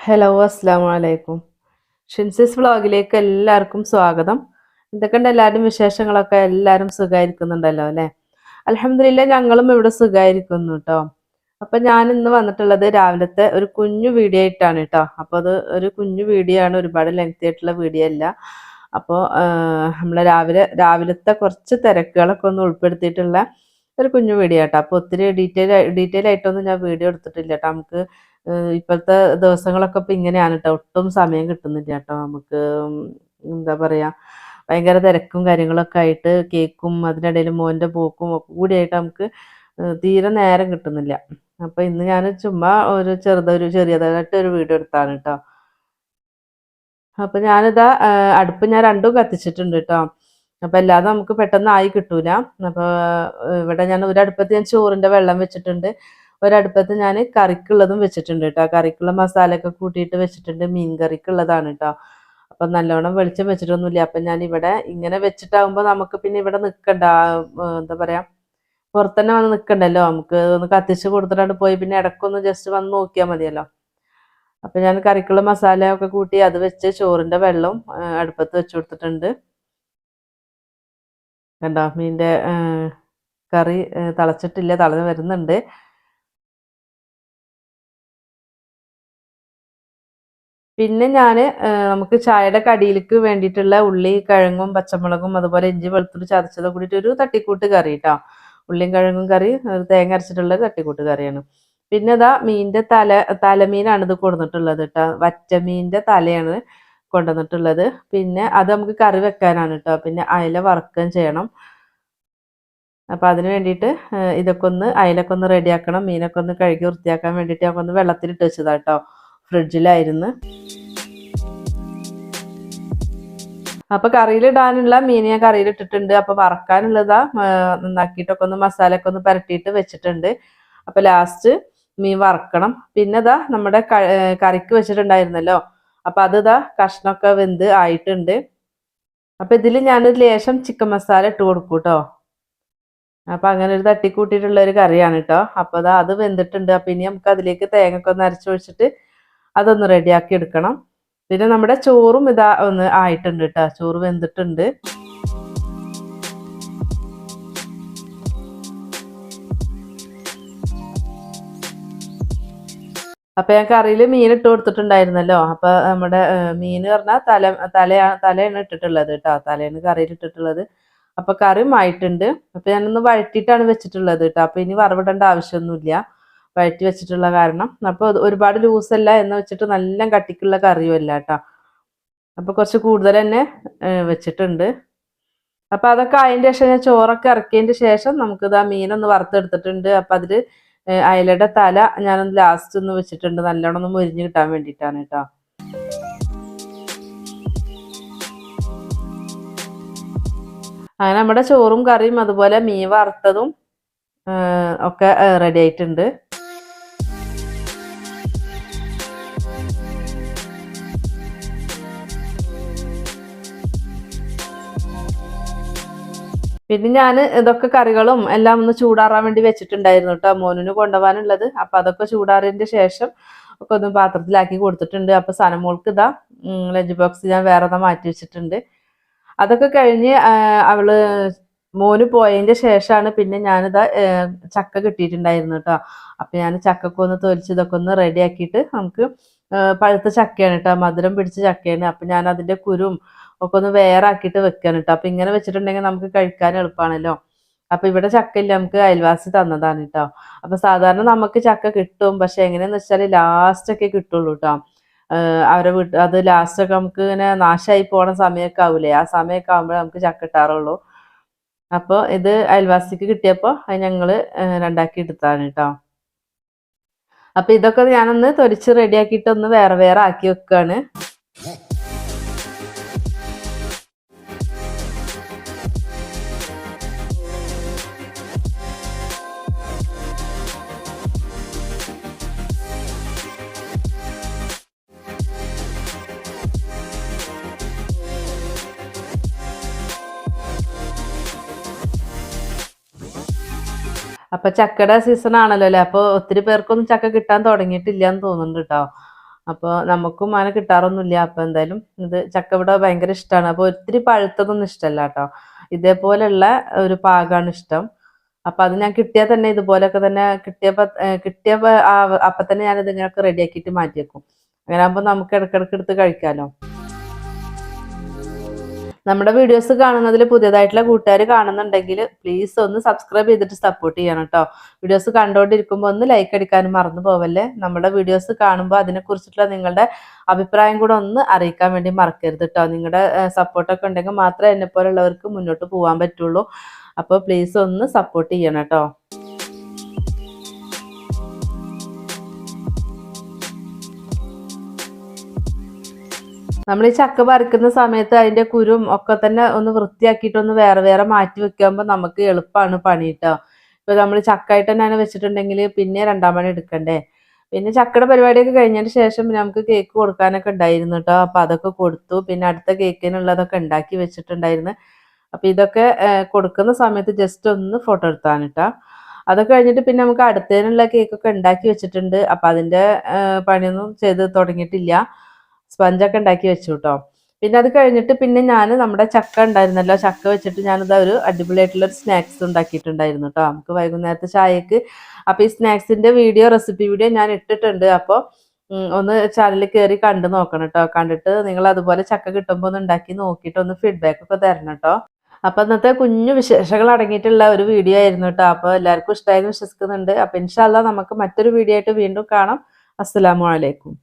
Hello അസ്സാം വലൈക്കും ഷിൻസിസ് വ്ളോഗിലേക്ക് എല്ലാവർക്കും സ്വാഗതം. എന്തൊക്കെയുണ്ട് എല്ലാവരും വിശേഷങ്ങളൊക്കെ? എല്ലാവരും സുഖമായിരിക്കുന്നുണ്ടല്ലോ അല്ലേ? അലഹമില്ല ഞങ്ങളും ഇവിടെ സുഖമായിരിക്കുന്നു കേട്ടോ അപ്പം ഞാൻ ഇന്ന് വന്നിട്ടുള്ളത് രാവിലത്തെ ഒരു കുഞ്ഞു വീഡിയോ ആയിട്ടാണ് കേട്ടോ അപ്പോൾ അത് ഒരു കുഞ്ഞു വീഡിയോ ആണ് ഒരുപാട് ലെങ്തി ആയിട്ടുള്ള വീഡിയോ അല്ല. അപ്പോൾ നമ്മളെ രാവിലെ രാവിലത്തെ കുറച്ച് തിരക്കുകളൊക്കെ ഒന്ന് ഉൾപ്പെടുത്തിയിട്ടുള്ള ഒരു കുഞ്ഞു വീഡിയോ കേട്ടോ അപ്പോൾ ഒത്തിരി ഡീറ്റെയിൽ ഡീറ്റെയിൽ ആയിട്ടൊന്നും ഞാൻ വീഡിയോ എടുത്തിട്ടില്ല കേട്ടോ നമുക്ക് ഇപ്പോഴത്തെ ദിവസങ്ങളൊക്കെ ഇപ്പം ഇങ്ങനെയാണ് കേട്ടോ ഒട്ടും സമയം കിട്ടുന്നില്ല കേട്ടോ നമുക്ക്. എന്താ പറയാ ഭയങ്കര തിരക്കും കാര്യങ്ങളൊക്കെ ആയിട്ട് കേക്കും അതിനിടയിൽ മോന്റെ പോക്കും ഒക്കെ കൂടിയായിട്ട് നമുക്ക് തീരെ നേരം കിട്ടുന്നില്ല. അപ്പം ഇന്ന് ഞാൻ ചുമ്മാ ഒരു ചെറുതൊരു ചെറിയതായിട്ട് ഒരു വീഡിയോ എടുത്താണ് കേട്ടോ അപ്പം ഞാനിതാ അടുപ്പ് ഞാൻ രണ്ടും കത്തിച്ചിട്ടുണ്ട് കേട്ടോ അപ്പം അല്ലാതെ നമുക്ക് പെട്ടെന്ന് ആയി കിട്ടൂല അപ്പോൾ ഇവിടെ ഞാൻ ഒരടുപ്പത്ത് ഞാൻ ചോറിന്റെ വെള്ളം വെച്ചിട്ടുണ്ട്. ഒരടുപ്പത്ത് ഞാൻ കറിക്കുള്ളതും വെച്ചിട്ടുണ്ട് കേട്ടോ കറിക്കുള്ള മസാലയൊക്കെ കൂട്ടിയിട്ട് വെച്ചിട്ടുണ്ട്. മീൻ കറിക്കുള്ളതാണ് കേട്ടോ അപ്പം നല്ലോണം വെളിച്ചം വെച്ചിട്ടൊന്നുമില്ല. അപ്പം ഞാൻ ഇവിടെ ഇങ്ങനെ വെച്ചിട്ടാകുമ്പോൾ നമുക്ക് പിന്നെ ഇവിടെ നിൽക്കണ്ട എന്താ പറയാ പുറത്തന്നെ വന്ന് നിൽക്കണ്ടല്ലോ നമുക്ക് ഒന്ന് കത്തിച്ച് കൊടുത്തിട്ടാണ് പോയി പിന്നെ ഇടക്കൊന്ന് ജസ്റ്റ് വന്ന് നോക്കിയാൽ മതിയല്ലോ. അപ്പം ഞാൻ കറിക്കുള്ള മസാല ഒക്കെ കൂട്ടി അത് വെച്ച് ചോറിന്റെ വെള്ളം അടുപ്പത്ത് വെച്ച് കൊടുത്തിട്ടുണ്ട്. കണ്ടോ? മീന്റെ കറി തളച്ചിട്ടില്ല തളഞ്ഞ് വരുന്നുണ്ട്. പിന്നെ ഞാൻ നമുക്ക് ചായയുടെ കടിയിലേക്ക് വേണ്ടിയിട്ടുള്ള ഉള്ളി കിഴങ്ങും പച്ചമുളകും അതുപോലെ ഇഞ്ചി വെളുത്തുള്ളി ചതച്ചത് കൂടിയിട്ട് ഒരു തട്ടിക്കൂട്ട് കറി കേട്ടോ ഉള്ളിയും കിഴങ്ങും കറി തേങ്ങ അരച്ചിട്ടുള്ള തട്ടിക്കൂട്ട് കറിയാണ്. പിന്നെ ഇതാ മീനിന്റെ തല തലമീനാണ് ഇത് കൊടുത്തിട്ടുള്ളത് കേട്ടോ വറ്റമീനിന്റെ തലയാണ്. കൊണ്ടുവന്നിട്ടുള്ളത്. പിന്നെ അത് നമുക്ക് കറി വെക്കാനാണ് കേട്ടോ പിന്നെ അയല വറുക്കുകയും ചെയ്യണം. അപ്പം അതിന് വേണ്ടിയിട്ട് ഇതൊക്കെ ഒന്ന് അയലൊക്കെ ഒന്ന് റെഡിയാക്കണം. മീനൊക്കെ ഒന്ന് കഴുകി വൃത്തിയാക്കാൻ വേണ്ടിയിട്ട് ഞാൻ ഒന്ന് വെള്ളത്തിലിട്ട് വെച്ചതാ കേട്ടോ ഫ്രിഡ്ജിലായിരുന്നു. അപ്പൊ കറിയിലിടാനുള്ള മീൻ ഞാൻ കറിയിലിട്ടിട്ടുണ്ട്. അപ്പൊ വറക്കാനുള്ളതാ നന്നാക്കിയിട്ടൊക്കെ ഒന്ന് മസാല ഒക്കെ ഒന്ന് പുരട്ടിയിട്ട് വെച്ചിട്ടുണ്ട്. അപ്പൊ ലാസ്റ്റ് മീൻ വറക്കണം. പിന്നെ ഇതാ നമ്മുടെ കറിക്ക് വെച്ചിട്ടുണ്ടായിരുന്നല്ലോ. അപ്പൊ അത് ഇതാ കഷ്ണമൊക്കെ വെന്ത് ആയിട്ടുണ്ട്. അപ്പൊ ഇതിൽ ഞാനൊരു ലേശം ചിക്കൻ മസാല ഇട്ട് കൊടുക്കും കേട്ടോ അപ്പൊ അങ്ങനെ ഒരു തട്ടിക്കൂട്ടിയിട്ടുള്ള ഒരു കറിയാണ് കേട്ടോ അപ്പൊ അതാ അത് വെന്തിട്ടുണ്ട്. അപ്പൊ ഇനി നമുക്ക് അതിലേക്ക് തേങ്ങ ഒക്കെ ഒന്ന് അരച്ചൊഴിച്ചിട്ട് അതൊന്ന് റെഡിയാക്കി എടുക്കണം. പിന്നെ നമ്മുടെ ചോറും ഇതാ ഒന്ന് ആയിട്ടുണ്ട് കേട്ടോ ചോറ് വെന്തിട്ടുണ്ട്. അപ്പൊ ഞാൻ കറിയിൽ മീൻ ഇട്ട് കൊടുത്തിട്ടുണ്ടായിരുന്നല്ലോ. അപ്പൊ നമ്മുടെ മീൻ പറഞ്ഞാൽ തല തലയാണ് തലയാണ് ഇട്ടിട്ടുള്ളത് കേട്ടോ തലയാണ് കറിയിൽ ഇട്ടിട്ടുള്ളത്. അപ്പൊ കറിയും ആയിട്ടുണ്ട് അപ്പൊ ഞാനൊന്ന് വഴറ്റിയിട്ടാണ് വെച്ചിട്ടുള്ളത് കേട്ടോ അപ്പൊ ഇനി വറവിടേണ്ട ആവശ്യമൊന്നുമില്ല. വഴറ്റി വെച്ചിട്ടുള്ള കാരണം. അപ്പൊ ഒരുപാട് ലൂസ് അല്ല എന്ന് വെച്ചിട്ട് നല്ല കട്ടിക്കുള്ള കറിയും അല്ല കേട്ടോ അപ്പൊ കുറച്ച് കൂടുതൽ തന്നെ വെച്ചിട്ടുണ്ട്. അപ്പൊ അതൊക്കെ അതിന്റെ ശേഷം ഞാൻ ചോറൊക്കെ ഇറക്കിയതിന്റെ ശേഷം നമുക്ക് ആ മീനൊന്ന് വറുത്തെടുത്തിട്ടുണ്ട്. അപ്പൊ അതിൽ അയലയുടെ തല ഞാനൊന്ന് ലാസ്റ്റ് ഒന്ന് വെച്ചിട്ടുണ്ട്. നല്ലോണം ഒന്ന് മുരിഞ്ഞ് കിട്ടാൻ വേണ്ടിയിട്ടാണ് കേട്ടോ. അങ്ങനെ നമ്മുടെ ചോറും കറിയും അതുപോലെ മീൻ വറുത്തതും ഒക്കെ റെഡി ആയിട്ടുണ്ട്. പിന്നെ ഞാൻ ഇതൊക്കെ കറികളും എല്ലാം ഒന്ന് ചൂടാറാൻ വേണ്ടി വെച്ചിട്ടുണ്ടായിരുന്നു കേട്ടോ മോനിന് കൊണ്ടുപോകാനുള്ളത്. അപ്പൊ അതൊക്കെ ചൂടാറിന്റെ ശേഷം ഒക്കെ ഒന്ന് പാത്രത്തിലാക്കി കൊടുത്തിട്ടുണ്ട്. അപ്പൊ സനമോൾക്ക് ഇതാ ലഞ്ച് ബോക്സ് ഞാൻ വേറെ മാറ്റി വെച്ചിട്ടുണ്ട്. അതൊക്കെ കഴിഞ്ഞ് അവൾ മോന് പോയതിന്റെ ശേഷമാണ് പിന്നെ ഞാനിതാ ചക്ക കിട്ടിയിട്ടുണ്ടായിരുന്നു കേട്ടോ അപ്പൊ ഞാൻ ചക്കക്കൊന്ന് ഒന്ന് തൊലിച്ച് ഇതൊക്കെ ഒന്ന് റെഡി ആക്കിയിട്ട് നമുക്ക് പഴുത്ത ചക്കയാണ് കേട്ടോ മധുരം പിടിച്ച ചക്കയാണ്. അപ്പൊ ഞാൻ അതിന്റെ കുരും ഒക്കെ ഒന്ന് വേറെ ആക്കിയിട്ട് കേട്ടോ അപ്പൊ ഇങ്ങനെ വെച്ചിട്ടുണ്ടെങ്കിൽ നമുക്ക് കഴിക്കാൻ എളുപ്പമാണല്ലോ അപ്പൊ ഇവിടെ ചക്കയില്ല. നമുക്ക് അയൽവാസി തന്നതാണ് കേട്ടോ അപ്പൊ സാധാരണ നമുക്ക് ചക്ക കിട്ടും. പക്ഷെ എങ്ങനെയാന്ന് വെച്ചാൽ ലാസ്റ്റ് ഒക്കെ കിട്ടുള്ളൂ കേട്ടോ അവരെ വീട്ട് അത് ലാസ്റ്റ് ഒക്കെ നമുക്ക് ഇങ്ങനെ നാശമായി പോണ സമയമൊക്കെ ആവൂലേ. ആ സമയമൊക്കെ ആകുമ്പോഴേ നമുക്ക് ചക്ക കിട്ടാറുള്ളൂ. അപ്പോൾ ഇത് അയൽവാസിക്ക് കിട്ടിയപ്പോൾ അത് ഞങ്ങൾ രണ്ടാക്കി എടുത്താണ് കേട്ടോ അപ്പൊ ഇതൊക്കെ ഞാനൊന്ന് തൊലിച്ച് റെഡിയാക്കിയിട്ട് ഒന്ന് വേറെ വേറെ ആക്കി വെക്കാണ്. അപ്പൊ ചക്കയുടെ സീസൺ ആണല്ലോ അല്ലെ? അപ്പൊ ഒത്തിരി പേർക്കൊന്നും ചക്ക കിട്ടാൻ തുടങ്ങിയിട്ടില്ല എന്ന് തോന്നുന്നുണ്ട് കേട്ടോ. അപ്പോൾ നമുക്കും അങ്ങനെ കിട്ടാറൊന്നുമില്ല. അപ്പോൾ എന്തായാലും ഇത് ചക്ക ഇവിടെ ഭയങ്കര ഇഷ്ടമാണ്. അപ്പോൾ ഒത്തിരി പഴുത്തതൊന്നും ഇഷ്ടമല്ല കേട്ടോ. ഇതേപോലെയുള്ള ഒരു പാകമാണ് ഇഷ്ടം. അപ്പം അത് ഞാൻ കിട്ടിയാൽ തന്നെ ഇതുപോലെയൊക്കെ തന്നെ കിട്ടിയപ്പോൾ കിട്ടിയപ്പോൾ അപ്പം തന്നെ ഞാനിത് ഇങ്ങനെയൊക്കെ റെഡിയാക്കിയിട്ട് മാറ്റി വെക്കും അങ്ങനെ ആകുമ്പോൾ നമുക്ക് ഇടയ്ക്കിടയ്ക്ക് എടുത്ത് കഴിക്കാമല്ലോ നമ്മുടെ വീഡിയോസ് കാണുന്നതിൽ പുതിയതായിട്ടുള്ള കൂട്ടുകാർ കാണുന്നുണ്ടെങ്കിൽ പ്ലീസ് ഒന്ന് സബ്സ്ക്രൈബ് ചെയ്തിട്ട് സപ്പോർട്ട് ചെയ്യണം കേട്ടോ വീഡിയോസ് കണ്ടുകൊണ്ടിരിക്കുമ്പോൾ ഒന്ന് ലൈക്ക് അടിക്കാനും മറന്നു പോവല്ലേ? നമ്മുടെ വീഡിയോസ് കാണുമ്പോൾ അതിനെക്കുറിച്ചിട്ടുള്ള നിങ്ങളുടെ അഭിപ്രായം കൂടെ ഒന്ന് അറിയിക്കാൻ വേണ്ടി മറക്കരുത് കേട്ടോ നിങ്ങളുടെ സപ്പോർട്ടൊക്കെ ഉണ്ടെങ്കിൽ മാത്രമേ എന്നെ പോലുള്ളവർക്ക് മുന്നോട്ട് പോകാൻ പറ്റുള്ളൂ. അപ്പോൾ പ്ലീസ് ഒന്ന് സപ്പോർട്ട് ചെയ്യണം കേട്ടോ നമ്മൾ ഈ ചക്ക പറിക്കുന്ന സമയത്ത് അതിന്റെ കുരും ഒക്കെ തന്നെ ഒന്ന് വൃത്തിയാക്കിയിട്ട് ഒന്ന് വേറെ വേറെ മാറ്റി വെക്കുമ്പോൾ നമുക്ക് എളുപ്പമാണ് പണി കേട്ടോ ഇപ്പൊ നമ്മൾ ചക്കായിട്ട് തന്നെ വെച്ചിട്ടുണ്ടെങ്കിൽ പിന്നെ രണ്ടാം പണി എടുക്കണ്ടേ. പിന്നെ ചക്കയുടെ പരിപാടിയൊക്കെ കഴിഞ്ഞതിന് ശേഷം നമുക്ക് കേക്ക് കൊടുക്കാനൊക്കെ ഉണ്ടായിരുന്നു കേട്ടോ അപ്പൊ അതൊക്കെ കൊടുത്തു. പിന്നെ അടുത്ത കേക്കിനുള്ളതൊക്കെ ഉണ്ടാക്കി വെച്ചിട്ടുണ്ടായിരുന്നു. അപ്പൊ ഇതൊക്കെ കൊടുക്കുന്ന സമയത്ത് ജസ്റ്റ് ഒന്ന് ഫോട്ടോ എടുത്താണ് കേട്ടോ അതൊക്കെ കഴിഞ്ഞിട്ട് പിന്നെ നമുക്ക് അടുത്തതിനുള്ള കേക്കൊക്കെ ഉണ്ടാക്കി വെച്ചിട്ടുണ്ട്. അപ്പൊ അതിന്റെ പണിയൊന്നും ചെയ്ത് തുടങ്ങിയിട്ടില്ല. സ്പഞ്ചൊക്കെ ഉണ്ടാക്കി വെച്ചു കേട്ടോ പിന്നെ അത് കഴിഞ്ഞിട്ട് പിന്നെ ഞാൻ നമ്മുടെ ചക്ക ഉണ്ടായിരുന്നല്ലോ ചക്ക വെച്ചിട്ട് ഞാനിത് ഒരു അടിപൊളിയായിട്ടുള്ള ഒരു സ്നാക്സ് ഉണ്ടാക്കിയിട്ടുണ്ടായിരുന്നു കേട്ടോ നമുക്ക് വൈകുന്നേരത്തെ ചായക്ക്. അപ്പോൾ ഈ സ്നാക്സിന്റെ വീഡിയോ റെസിപ്പി വീഡിയോ ഞാൻ ഇട്ടിട്ടുണ്ട്. അപ്പോൾ ഒന്ന് ചാനലിൽ കയറി കണ്ടു നോക്കണം കേട്ടോ കണ്ടിട്ട് നിങ്ങൾ അതുപോലെ ചക്ക കിട്ടുമ്പോൾ ഒന്ന് ഉണ്ടാക്കി നോക്കിയിട്ട് ഒന്ന് ഫീഡ്ബാക്ക് ഒക്കെ തരണം കേട്ടോ അപ്പൊ ഇന്നത്തെ കുഞ്ഞു വിശേഷങ്ങൾ അടങ്ങിയിട്ടുള്ള ഒരു വീഡിയോ ആയിരുന്നു കേട്ടോ അപ്പോൾ എല്ലാവർക്കും ഇഷ്ടമായിരുന്നു വിശ്വസിക്കുന്നുണ്ട്. അപ്പൊ ഇൻഷാല്ല നമുക്ക് മറ്റൊരു വീഡിയോ ആയിട്ട് വീണ്ടും കാണാം. അലൈക്കും.